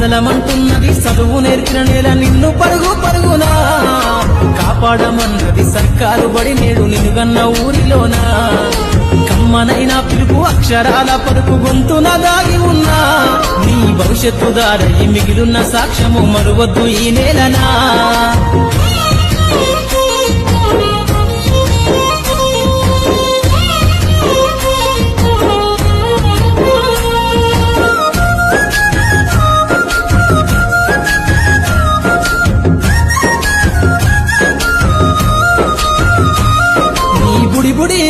చదలమంటున్నది చదువు నేర్పిన నేల నిన్ను పరుగు పరుగునా. కాపాడమన్నది సర్కారు బడి నేడు నిన్నుగన్న ఊరిలోనా. కమ్మనైనా పిలుపు అక్షరాల పరుపు గొంతున దాగి ఉన్నా. నీ భవిష్యత్తు దారయి మిగిలిన సాక్ష్యము మరువద్దు ఈ నేలనా.